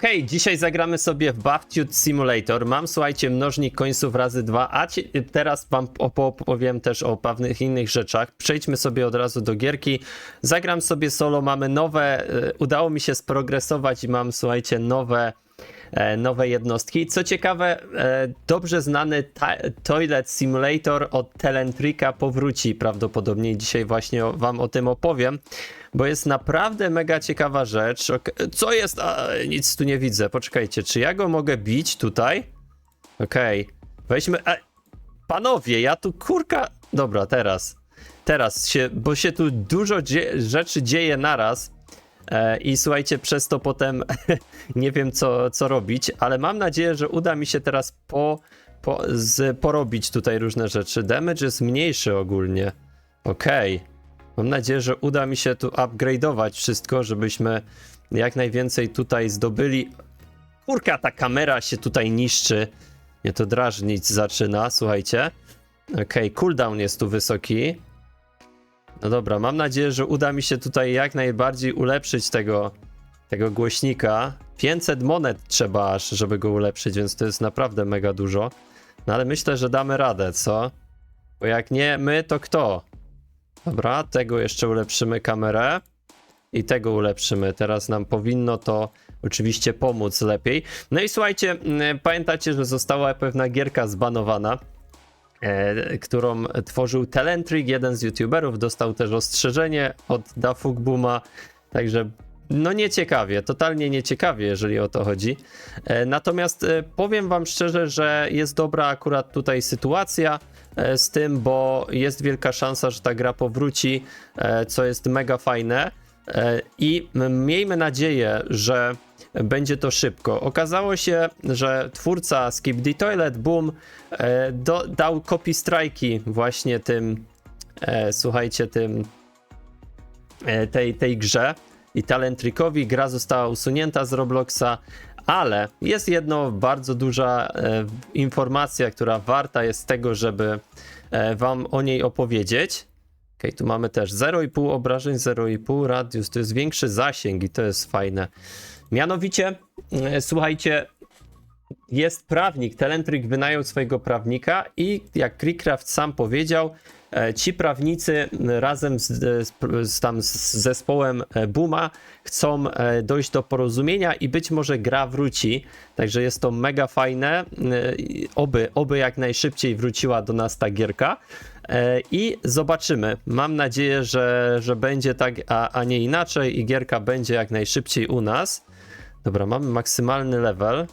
Hej, dzisiaj zagramy sobie w Baptute Simulator. Mam, słuchajcie, mnożnik końców razy dwa, a ci, teraz wam opo- opowiem też o pewnych innych rzeczach. Przejdźmy sobie od razu do gierki. Zagram sobie solo, mamy nowe, e, udało mi się sprogresować i mam, słuchajcie, nowe nowe jednostki. Co ciekawe, e, dobrze znany Toilet Simulator od Telentrika powróci prawdopodobnie. Dzisiaj właśnie wam o tym opowiem, bo jest naprawdę mega ciekawa rzecz. Co jest? A, nic tu nie widzę. Poczekajcie, czy ja go mogę bić tutaj? Okej, weźmy... E, panowie, ja tu kurka... Dobra, teraz. Teraz się, bo się tu dużo dzie- rzeczy dzieje naraz. E, I słuchajcie, przez to potem nie wiem co, co robić, ale mam nadzieję, że uda mi się teraz po, po, z, porobić tutaj różne rzeczy. Damage jest mniejszy ogólnie. Okej. Mam nadzieję, że uda mi się tu upgrade'ować wszystko, żebyśmy jak najwięcej tutaj zdobyli. Kurka, ta kamera się tutaj niszczy. Mnie to drażnić zaczyna, słuchajcie. Okej, cooldown jest tu wysoki. No dobra, mam nadzieję, że uda mi się tutaj jak najbardziej ulepszyć tego, tego głośnika. 500 monet trzeba aż, żeby go ulepszyć, więc to jest naprawdę mega dużo. No ale myślę, że damy radę, co? Bo jak nie my, to kto? Dobra, tego jeszcze ulepszymy kamerę. I tego ulepszymy. Teraz nam powinno to oczywiście pomóc lepiej. No i słuchajcie, mm, pamiętacie, że została pewna gierka zbanowana którą tworzył Telentrik, jeden z youtuberów, dostał też ostrzeżenie od Dafuk Booma, także no nieciekawie, totalnie nieciekawie, jeżeli o to chodzi. E, natomiast e, powiem wam szczerze, że jest dobra akurat tutaj sytuacja e, z tym, bo jest wielka szansa, że ta gra powróci, e, co jest mega fajne. E, I miejmy nadzieję, że będzie to szybko. Okazało się, że twórca Skip the Toilet Boom e, do, dał copy strajki właśnie tym, e, słuchajcie, tym e, tej, tej grze i Talentrikowi. Gra została usunięta z Robloxa, ale jest jedno bardzo duża e, informacja, która warta jest tego, żeby e, wam o niej opowiedzieć. Okej, tu mamy też 0,5 obrażeń, 0,5 radius, to jest większy zasięg i to jest fajne. Mianowicie, e, słuchajcie, jest prawnik, Telentrik wynajął swojego prawnika i jak Creecraft sam powiedział, e, ci prawnicy razem z, z, z, tam z zespołem e, Buma chcą e, dojść do porozumienia i być może gra wróci, także jest to mega fajne, e, oby, oby jak najszybciej wróciła do nas ta gierka. E, I zobaczymy. Mam nadzieję, że, że będzie tak, a, a nie inaczej i gierka będzie jak najszybciej u nas. Dobra, mamy maksymalny level.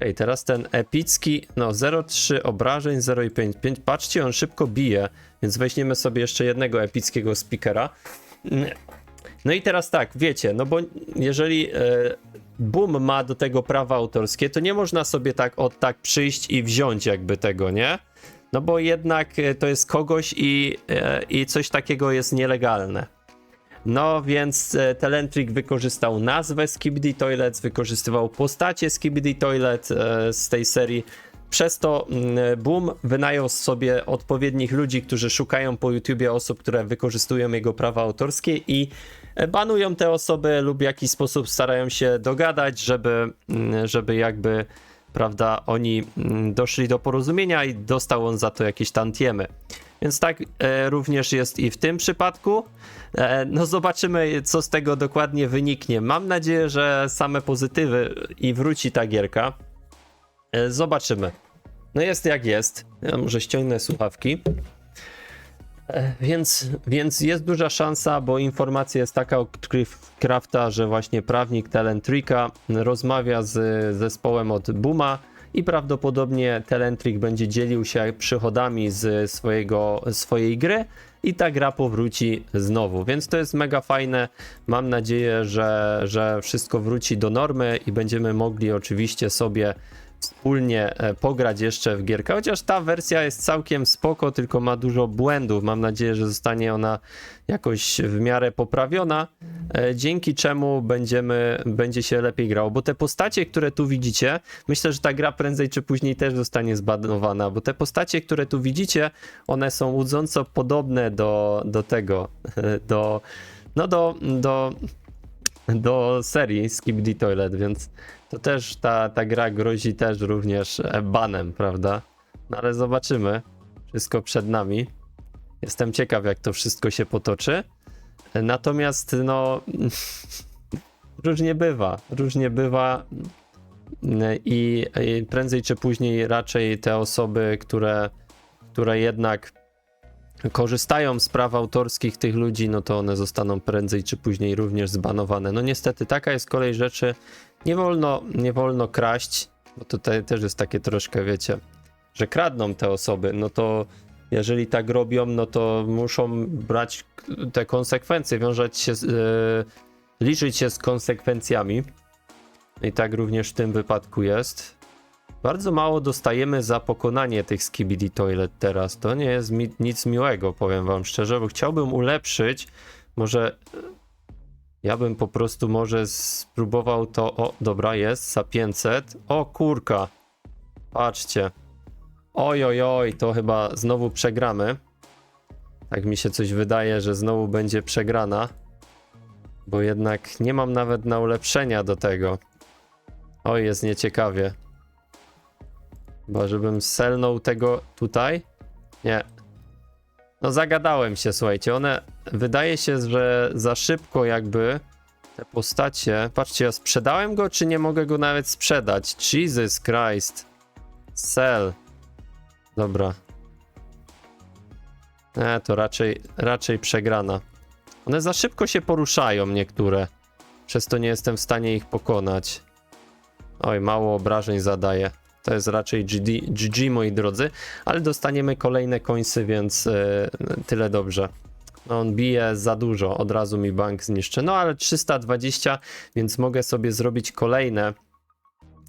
Ej, teraz ten epicki, no 0,3 obrażeń, 0,5. Patrzcie, on szybko bije, więc weźmiemy sobie jeszcze jednego epickiego speakera. Mm. No i teraz tak, wiecie, no bo jeżeli e, Boom ma do tego prawa autorskie, to nie można sobie tak od tak przyjść i wziąć jakby tego, nie? No bo jednak e, to jest kogoś i, e, i coś takiego jest nielegalne. No więc e, wykorzystał nazwę Skibidi Toilets, wykorzystywał postacie Skibidi Toilet e, z tej serii. Przez to mm, Boom wynajął sobie odpowiednich ludzi, którzy szukają po YouTubie osób, które wykorzystują jego prawa autorskie i e, banują te osoby lub w jakiś sposób starają się dogadać, żeby, mm, żeby jakby prawda, oni mm, doszli do porozumienia i dostał on za to jakieś tantiemy. Więc tak e, również jest i w tym przypadku. E, no zobaczymy, co z tego dokładnie wyniknie. Mam nadzieję, że same pozytywy i wróci ta gierka. E, zobaczymy. No jest jak jest. Ja może ściągnę słuchawki. E, Więc, więc jest duża szansa, bo informacja jest taka od Crafta, że właśnie prawnik Talentrika rozmawia z zespołem od Buma i prawdopodobnie Telentrik będzie dzielił się przychodami z swojego, swojej gry i ta gra powróci znowu. Więc to jest mega fajne. Mam nadzieję, że, że wszystko wróci do normy i będziemy mogli oczywiście sobie wspólnie e, pograć jeszcze w gierkę, chociaż ta wersja jest całkiem spoko, tylko ma dużo błędów. Mam nadzieję, że zostanie ona jakoś w miarę poprawiona, e, dzięki czemu będziemy, będzie się lepiej grało, bo te postacie, które tu widzicie, myślę, że ta gra prędzej czy później też zostanie zbanowana, bo te postacie, które tu widzicie, one są łudząco podobne do, do tego, do, no do, do do serii Skibidi Toilet, więc to też ta, ta gra grozi też również e, banem, prawda? No ale zobaczymy. Wszystko przed nami. Jestem ciekaw, jak to wszystko się potoczy. Natomiast, no, różnie bywa. Różnie bywa. I, I prędzej czy później raczej te osoby, które, które jednak korzystają z praw autorskich tych ludzi, no to one zostaną prędzej czy później również zbanowane. No niestety taka jest kolej rzeczy. Nie wolno, nie wolno kraść, bo tutaj też jest takie troszkę, wiecie, że kradną te osoby, no to jeżeli tak robią, no to muszą brać te konsekwencje, wiązać się, z, e, liczyć się z konsekwencjami. I tak również w tym wypadku jest. Bardzo mało dostajemy za pokonanie tych Skibidi Toilet teraz. To nie jest mi nic miłego, powiem wam szczerze, bo chciałbym ulepszyć. Może e, ja bym po prostu może spróbował to. O, dobra, jest za 500. O kurka. Patrzcie. Oj, oj, oj, to chyba znowu przegramy. Tak mi się coś wydaje, że znowu będzie przegrana. Bo jednak nie mam nawet na ulepszenia do tego. Oj, jest nieciekawie. Chyba, żebym selnął tego tutaj. Nie. No zagadałem się, słuchajcie. One, wydaje się, że za szybko jakby te postacie... Patrzcie, ja sprzedałem go, czy nie mogę go nawet sprzedać? Jesus Christ. Sell. Dobra. Nie, to raczej, raczej przegrana. One za szybko się poruszają niektóre. Przez to nie jestem w stanie ich pokonać. Oj, mało obrażeń zadaje. To jest raczej GD, GG, moi drodzy, ale dostaniemy kolejne końce, więc e, tyle dobrze. No, on bije za dużo, od razu mi bank zniszczy. No ale 320, więc mogę sobie zrobić kolejne.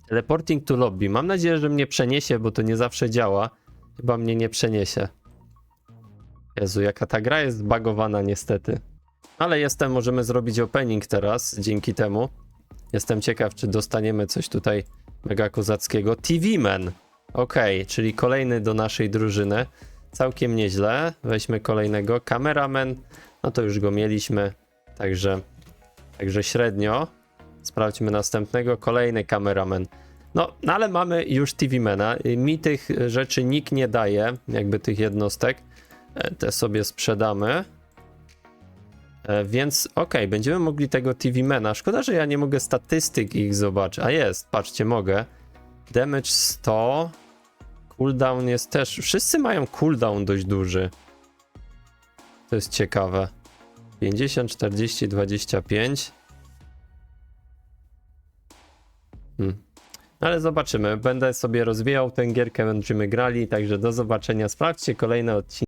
Teleporting to lobby. Mam nadzieję, że mnie przeniesie, bo to nie zawsze działa. Chyba mnie nie przeniesie. Jezu, jaka ta gra jest zbagowana niestety. Ale jestem, możemy zrobić opening teraz, dzięki temu. Jestem ciekaw, czy dostaniemy coś tutaj mega kozackiego. TV Man. Okej, czyli kolejny do naszej drużyny. Całkiem nieźle. Weźmy kolejnego. Kameraman. No to już go mieliśmy. Także, także średnio. Sprawdźmy następnego. Kolejny kameraman. No, no ale mamy już TV Mana. Mi tych rzeczy nikt nie daje, jakby tych jednostek. E, Te sobie sprzedamy. E, Więc okej, będziemy mogli tego TV Mana. Szkoda, że ja nie mogę statystyk ich zobaczyć. A jest, patrzcie, mogę. Damage 100. Cooldown jest też. Wszyscy mają cooldown dość duży. To jest ciekawe. 50, 40, 25. Hmm. Ale zobaczymy. Będę sobie rozwijał tę gierkę, będziemy grali, także do zobaczenia. Sprawdźcie kolejne odcinki.